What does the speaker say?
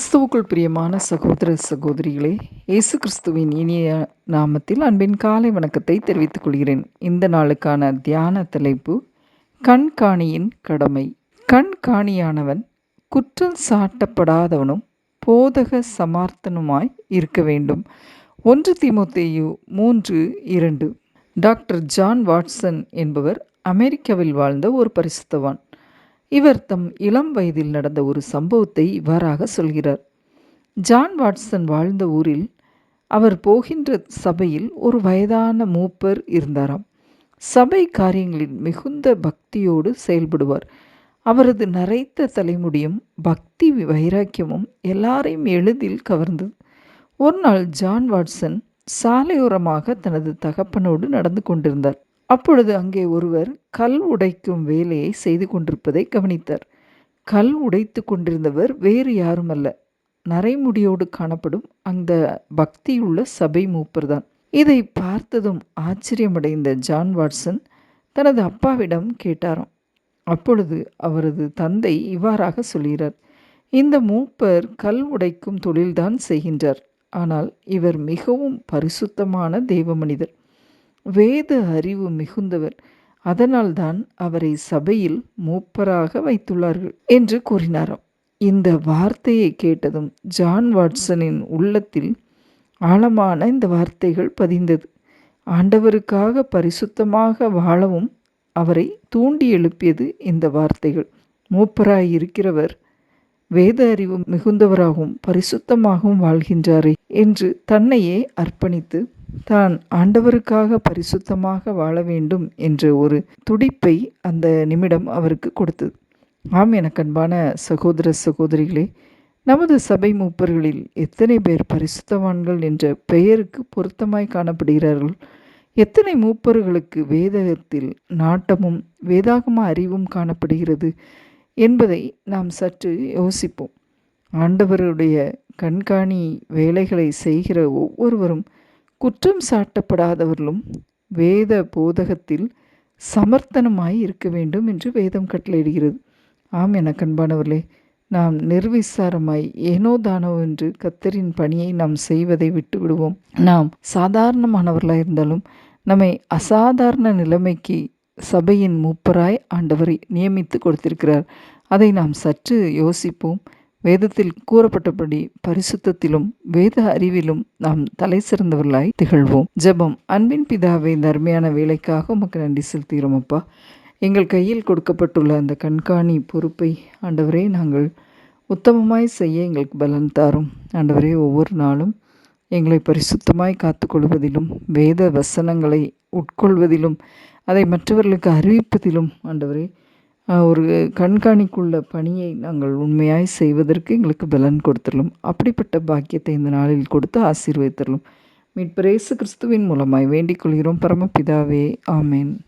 கிறிஸ்துவுக்குள் பிரியமான சகோதர சகோதரிகளே இயேசு கிறிஸ்துவின் இனிய நாமத்தில் அன்பின் காலை வணக்கத்தை தெரிவித்துக் கொள்கிறேன். இந்த நாளுக்கான தியான தலைப்பு கண்காணியின் கடமை. கண்காணியானவன் குற்றம் சாட்டப்படாதவனும் போதக சமார்த்தனுமாய் இருக்க வேண்டும். ஒன்று திமுத்தேயு மூன்று இரண்டு. டாக்டர் ஜான் வாட்சன் என்பவர் அமெரிக்காவில் வாழ்ந்த ஒரு பரிசுத்தவான். இவர் தம் இளம் வயதில் நடந்த ஒரு சம்பவத்தை இவ்வாறாக சொல்கிறார். ஜான் வாட்சன் வாழ்ந்த ஊரில் அவர் போகின்ற சபையில் ஒரு வயதான மூப்பர் இருந்தாராம். சபை காரியங்களில் மிகுந்த பக்தியோடு செயல்படுவார். அவரது நரைத்த தலைமுடியும் பக்தி வைராக்கியமும் எல்லாரையும் எளிதில் கவர்ந்தது. ஒரு நாள் ஜான் வாட்சன் சாலையோரமாக தனது தகப்பனோடு நடந்து கொண்டிருந்தார். அப்பொழுது அங்கே ஒருவர் கல் உடைக்கும் வேலையை செய்து கொண்டிருப்பதை கவனித்தார். கல் உடைத்து கொண்டிருந்தவர் வேறு யாருமல்ல. நரைமுடியோடு காணப்படும் அந்த பக்தியுள்ள சபை மூப்பர்தான். இதை பார்த்ததும் ஆச்சரியமடைந்த ஜான் வாட்சன் தனது அப்பாவிடம் கேட்டாராம். அப்பொழுது அவரது தந்தை இவ்வாறாக சொல்கிறார் இந்த மூப்பர் கல் உடைக்கும் தொழில்தான் செய்கின்றார். ஆனால் இவர் மிகவும் பரிசுத்தமான தெய்வ மனிதர் வேத அறிவு மிகுந்தவர். அதனால்தான் அவரை சபையில் மூப்பராக வைத்துள்ளார்கள் என்று கூறினாராம். இந்த வார்த்தையை கேட்டதும் ஜான் வாட்சனின் உள்ளத்தில் ஆழமான இந்த வார்த்தைகள் பதிந்தது. ஆண்டவருக்காக பரிசுத்தமாக வாழவும் அவரை தூண்டி எழுப்பியது இந்த வார்த்தைகள். மூப்பராய் இருக்கிறவர் வேத அறிவு மிகுந்தவராகவும் பரிசுத்தமாகவும் வாழ்கின்றாரே என்று தன்னையே அர்ப்பணித்து தான் ஆண்டவருக்காக பரிசுத்தமாக வாழ வேண்டும் என்ற ஒரு துடிப்பை அந்த நிமிடம் அவருக்கு கொடுத்தது. ஆம் எனக்கு அன்பான சகோதர சகோதரிகளே நமது சபை மூப்பர்களில் எத்தனை பேர் பரிசுத்தவான்கள் என்ற பெயருக்கு பொருத்தமாய் காணப்படுகிறார்கள்? எத்தனை மூப்பர்களுக்கு வேதகத்தில் நாட்டமும் வேதாகம அறிவும் காணப்படுகிறது என்பதை நாம் சற்று யோசிப்போம். ஆண்டவருடைய கண்காணி வேலைகளை செய்கிற ஒவ்வொருவரும் குற்றம் சாட்டப்படாதவர்களும் வேத போதகத்தில் சமர்த்தனமாய் இருக்க வேண்டும் என்று வேதம் கட்டளையிடுகிறது. ஆம் என கண்பானவர்களே நாம் நிர்விசாரமாய் ஏனோ தானோ என்று கத்தரின் பணியை நாம் செய்வதை விட்டு விடுவோம் நாம் சாதாரணமானவர்களாக இருந்தாலும் நம்மை அசாதாரண நிலைமைக்கு சபையின் மூப்பராய் ஆண்டவரை நியமித்து கொடுத்திருக்கிறார். அதை நாம் சற்று யோசிப்போம். வேதத்தில் கூறப்பட்டபடி பரிசுத்தத்திலும் வேத அறிவிலும் நாம் தலை சிறந்தவர்களாய் திகழ்வோம். ஜெபம். அன்பின் பிதாவை தர்மையான வேலைக்காக உமக்கு நன்றி செலுத்துகிறோம் அப்பா. எங்கள் கையில் கொடுக்கப்பட்டுள்ள அந்த கண்காணி பொறுப்பை ஆண்டவரே நாங்கள் உத்தமமாய் செய்ய எங்களுக்கு பலன் தாரும். ஆண்டவரே ஒவ்வொரு நாளும் எங்களை பரிசுத்தமாய் காத்துக்கொள்வதிலும் வேத வசனங்களை உட்கொள்வதிலும் அதை மற்றவர்களுக்கு அறிவிப்பதிலும் ஆண்டவரே ஒரு கண்காணிக்குள்ள பணியை நாங்கள் உண்மையாய் செய்வதற்கு எங்களுக்கு பலன் கொடுத்துடலும் அப்படிப்பட்ட பாக்கியத்தை இந்த நாளில் கொடுத்து ஆசீர்வதித்தரலும். மீட்பரேசு கிறிஸ்துவின் மூலமாய் வேண்டிக் கொள்கிறோம். பரமபிதாவே ஆமேன்.